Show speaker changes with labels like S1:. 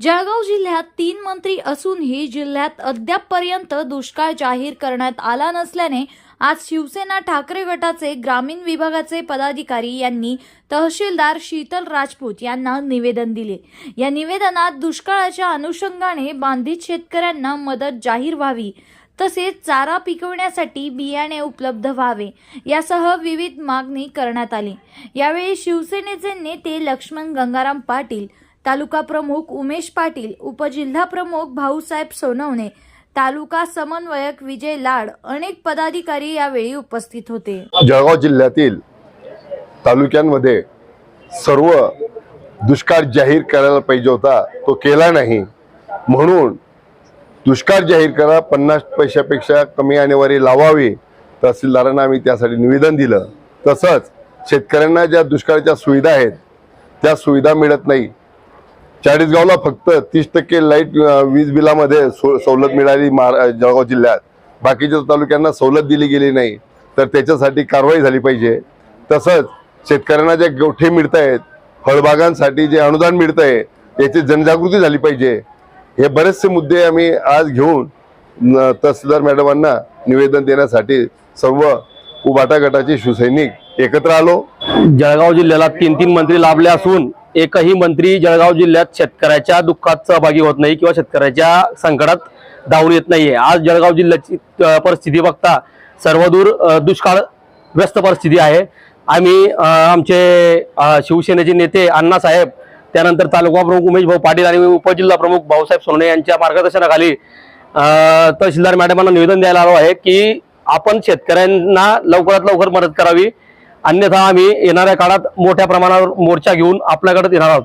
S1: जळगाव जिल्ह्यात तीन मंत्री असूनही जिल्ह्यात अद्यापपर्यंत दुष्काळ जाहीर करण्यात आला नसल्याने आज शिवसेना ठाकरे गटाचे ग्रामीण विभागाचे पदाधिकारी यांनी तहसीलदार शीतल राजपूत यांना निवेदन दिले. या निवेदनात दुष्काळाच्या अनुषंगाने बांधित शेतकऱ्यांना मदत जाहीर व्हावी तसेच चारा पिकवण्यासाठी बियाणे उपलब्ध व्हावे यासह विविध मागणी करण्यात आली. यावेळी शिवसेनेचे नेते लक्ष्मण गंगाराम पाटील तालुका प्रमुख उमेश पाटील उपजिल्हा प्रमुख भाऊसाहेब सोनवणे तालुका समन्वयक विजय लाड अनेक पदाधिकारी यावेळी उपस्थित होते.
S2: जळगाव जिल्ह्यातील तालुक्यांमध्ये सर्व दुष्काळ जाहीर करायला पाहिजे होता तो केला नाही. म्हणून दुष्काळ जाहीर करा पन्नास पैशापेक्षा कमी आणेवारी लावावी. तहसीलदारांना आम्ही त्यासाठी निवेदन दिलं. तसंच शेतकऱ्यांना ज्या दुष्काळाच्या सुविधा आहेत त्या सुविधा मिळत नाही चाळीसगावला फक्त तीस टक्के लाइट वीज बिलामध्ये सो- सवलत मिळाली महारा जळगाव जिल्ह्यात. बाकीच्या तालुक्यांना सवलत दिली गेली नाही. तर त्याच्यासाठी कारवाई झाली पाहिजे. तसंच शेतकऱ्यांना जे गोठे मिळत आहेत फळबागांसाठी जे अनुदान मिळत आहे याची जनजागृती झाली पाहिजे. हे बरेचसे मुद्दे आम्ही आज घेऊन तहसीलदार मॅडमांना निवेदन देण्यासाठी सर्व उबाटा गटाचे शिवसैनिक एकत्र आलो.
S3: जळगाव जिल्ह्याला तीन तीन मंत्री लाभले असून एकही मंत्री जळगाव जिल्ह्यात शेतकऱ्याच्या दुःखात सहभागी होत नाही किंवा शेतकऱ्याच्या संकटात धावून येत नाहीये. आज जळगाव जिल्ह्याची परिस्थिती बघता सर्वदूर दुष्काळ व्यस्त परिस्थिती आहे. आम्ही आमचे शिवसेनेचे नेते अण्णासाहेब त्यानंतर तालुका प्रमुख उमेश भाऊ पाटील आणि उपजिल्हा प्रमुख भाऊसाहेब सोने यांच्या मार्गदर्शनाखाली तहसीलदार मॅडमांना निवेदन द्यायला आलो आहे की आपण शेतकऱ्यांना लवकरात लवकर मदत करावी. अन्यथा आम्ही येणाऱ्या काळात मोठ्या प्रमाणावर मोर्चा घेऊन आपल्याकडे येणार आहोत.